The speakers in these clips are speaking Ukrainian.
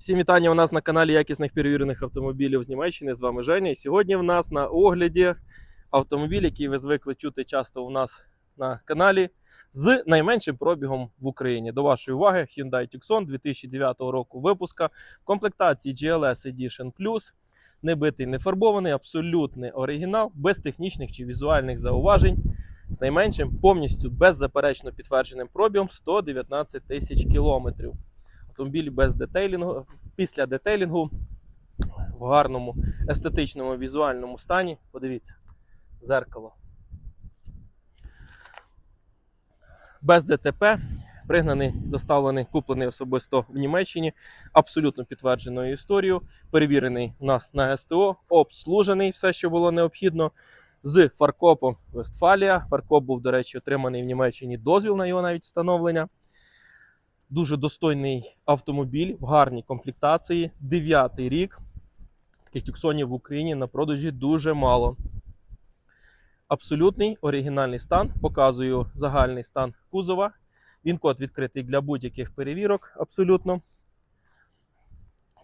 Всім вітання у нас на каналі якісних перевірених автомобілів з Німеччини. З вами Женя. І сьогодні в нас на огляді автомобіль, який ви звикли чути часто у нас на каналі, з найменшим пробігом в Україні. До вашої уваги, Hyundai Tucson 2009 року випуска в комплектації GLS Edition Plus. Не битий, не фарбований, абсолютний оригінал, без технічних чи візуальних зауважень. З найменшим повністю беззаперечно підтвердженим пробігом 119 тисяч кілометрів автомобіль без детейлінгу, після детейлінгу в гарному естетичному візуальному стані. Подивіться, зеркало. Без ДТП, пригнаний, доставлений, куплений особисто в Німеччині, абсолютно підтвердженою історією, перевірений у нас на СТО, обслужений все, що було необхідно. З фаркопом Вестфалія. Фаркоп був, до речі, отриманий в Німеччині дозвіл на його навіть встановлення. Дуже достойний автомобіль в гарній комплектації. Дев'ятий рік. Таких тюксонів в Україні на продажі дуже мало. Абсолютний оригінальний стан. Показую загальний стан кузова. Він код відкритий для будь-яких перевірок. Абсолютно.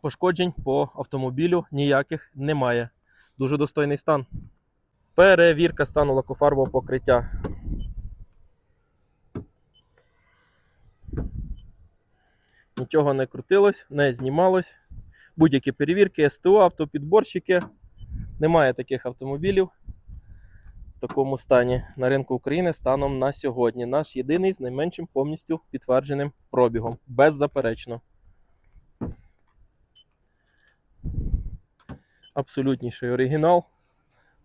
Пошкоджень по автомобілю ніяких немає. Дуже достойний стан. Перевірка стану лакофарбового покриття. Нічого не крутилось, не знімалось. Будь-які перевірки, СТО, автопідборщики. Немає таких автомобілів в такому стані на ринку України станом на сьогодні. Наш єдиний з найменшим повністю підтвердженим пробігом. Беззаперечно. Абсолютніший оригінал.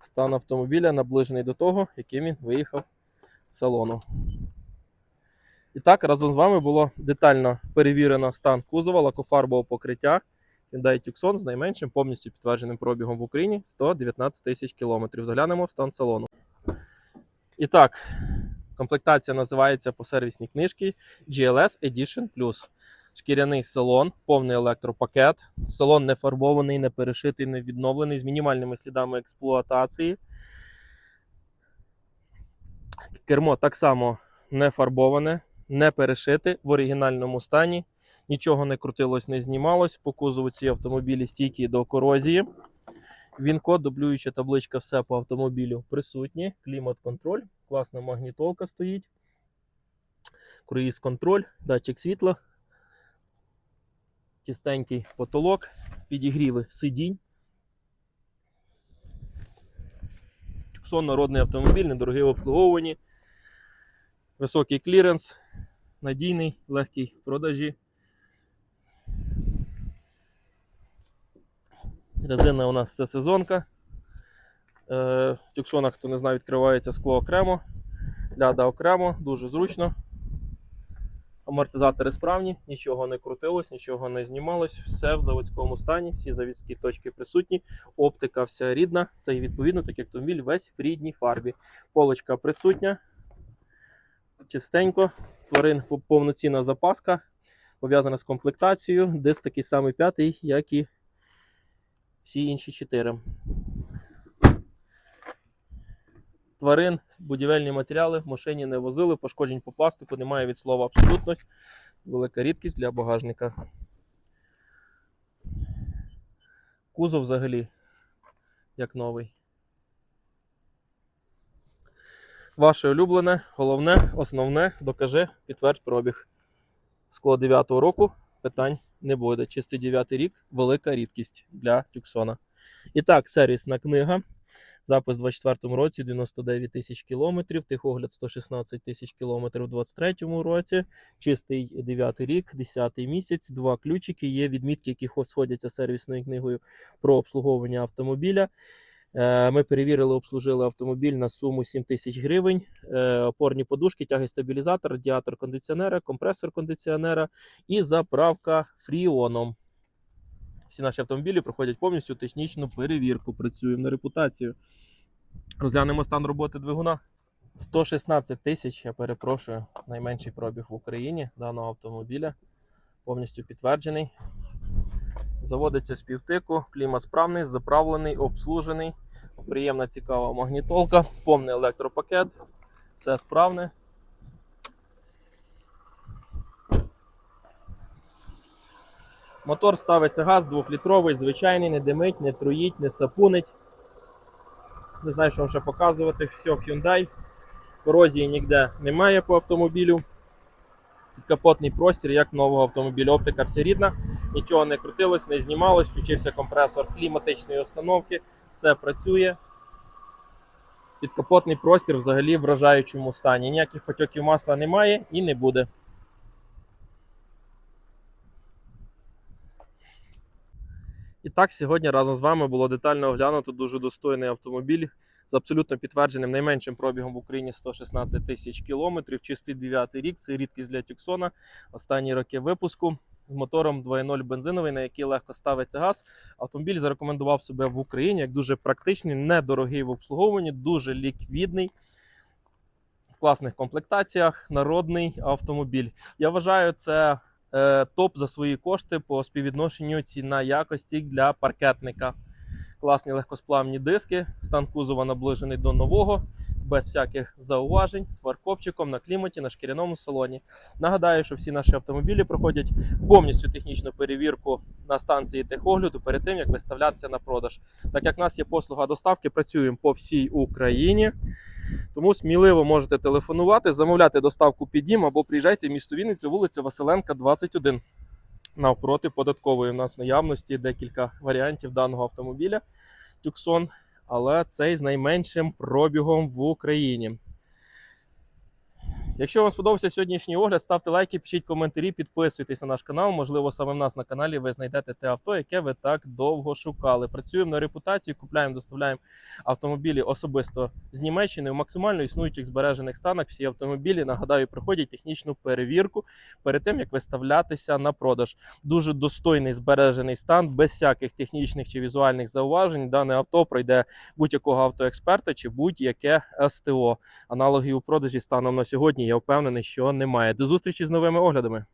Стан автомобіля наближений до того, яким він виїхав з салону. І так, разом з вами було детально перевірено стан кузова лакофарбового покриття Hyundai Tucson з найменшим повністю підтвердженим пробігом в Україні 119 тисяч кілометрів. Заглянемо в стан салону. І так, комплектація називається по сервісній книжці GLS Edition Plus. Шкіряний салон, повний електропакет. Салон не фарбований, не перешитий, не відновлений з мінімальними слідами експлуатації. Кермо так само не фарбоване, не перешите в оригінальному стані. Нічого не крутилось, не знімалось. По кузову ці автомобілі стійкі до корозії. Він-код, дублююча табличка, все по автомобілю присутні. Клімат-контроль, класна магнітолка стоїть. Круїз-контроль, датчик світла. Чистенький потолок, підігріли сидінь. Тюксон народний автомобіль, недорогий в обслуговуванні. Високий кліренс, надійний, легкий в продажі. Резина у нас все сезонка. Е, В тюксонах, хто не знає, відкривається скло окремо, ляда окремо, дуже зручно. Амортизатори справні, нічого не крутилось, нічого не знімалось, все в заводському стані, всі заводські точки присутні, оптика вся рідна. Це відповідно такий автомобіль весь в рідній фарбі. Полочка присутня, чистенько, тварин повноцінна запаска, пов'язана з комплектацією, диск такий самий п'ятий, як і всі інші чотири. Тварин, будівельні матеріали в машині не возили, пошкоджень по пластику, немає від слова абсолютно. Велика рідкість для багажника. Кузов взагалі як новий. Ваше улюблене, головне, основне, докажи, підтвердь пробіг. Скло 9 року питань не буде. Чистий 9 рік велика рідкість для Тюксона. І так, сервісна книга. Запис у 24 році 99 тисяч кілометрів, техогляд 116 тисяч кілометрів у 23 році, чистий 9 рік, 10 місяць, два ключики. Є відмітки, які сходяться сервісною книгою про обслуговування автомобіля. Е, Ми перевірили, обслужили автомобіль на суму 7 тисяч гривень. Е, Опорні подушки, тяги стабілізатор, радіатор кондиціонера, компресор кондиціонера і заправка фріоном. Всі наші автомобілі проходять повністю технічну перевірку. Працюємо на репутацію. Розглянемо стан роботи двигуна. 116 тисяч, я перепрошую, найменший пробіг в Україні даного автомобіля. Повністю підтверджений. Заводиться з півтику, клімат справний, заправлений, обслужений. Приємна цікава магнітолка, повний електропакет, все справне. Мотор ставиться газ 2-літровий, звичайний, не димить, не труїть, не сапунить. Не знаю, що вам ще показувати. Все, Hyundai. Корозії ніде немає по автомобілю. Капотний простір, як нового автомобіля. Оптика вся рідна, нічого не крутилось, не знімалось, включився компресор кліматичної установки, все працює. Підкапотний простір взагалі в вражаючому стані. Ніяких потьоків масла немає і не буде. І так, сьогодні разом з вами було детально оглянуто дуже достойний автомобіль з абсолютно підтвердженим найменшим пробігом в Україні 116 тисяч кілометрів. Чистий 9 рік. Це рідкість для Тюксона. Останні роки випуску з мотором 2.0 бензиновий, на який легко ставиться газ. Автомобіль зарекомендував себе в Україні як дуже практичний, недорогий в обслуговуванні, дуже ліквідний. В класних комплектаціях, народний автомобіль. Я вважаю, це е, топ за свої кошти по співвідношенню ціна якості для паркетника. Класні легкосплавні диски, стан кузова наближений до нового, без всяких зауважень, з фаркопчиком на кліматі, на шкіряному салоні. Нагадаю, що всі наші автомобілі проходять повністю технічну перевірку на станції техогляду перед тим, як виставлятися на продаж. Так як в нас є послуга доставки, працюємо по всій Україні. Тому сміливо можете телефонувати, замовляти доставку під дім або приїжджайте в місто Вінницю, вулиця Василенка, 21. Навпроти податкової у нас в наявності декілька варіантів даного автомобіля Tucson, але цей з найменшим пробігом в Україні. Якщо вам сподобався сьогоднішній огляд, ставте лайки, пишіть коментарі, підписуйтесь на наш канал. Можливо, саме в нас на каналі ви знайдете те авто, яке ви так довго шукали. Працюємо на репутацію, купляємо, доставляємо автомобілі особисто з Німеччини в максимально існуючих збережених станах. Всі автомобілі, нагадаю, проходять технічну перевірку перед тим, як виставлятися на продаж. Дуже достойний збережений стан, без всяких технічних чи візуальних зауважень. Дане авто пройде будь-якого автоексперта чи будь-яке СТО. Аналогів у продажі станом на сьогодні я впевнений, що немає. До зустрічі з новими оглядами.